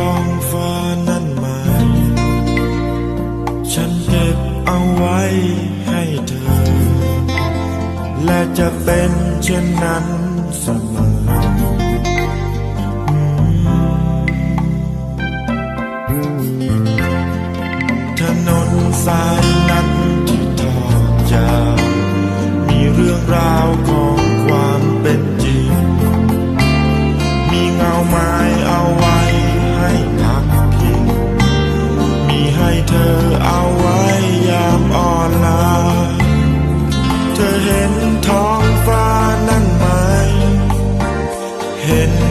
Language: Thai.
ท้องฟ้านั้นมาฉันเก็บเอาไว้ให้เธอ และจะเป็นเช่นนั้นเสมอถนนสายนั้นที่ทอดยาว ท้องฟ้านั่นไหม เห็น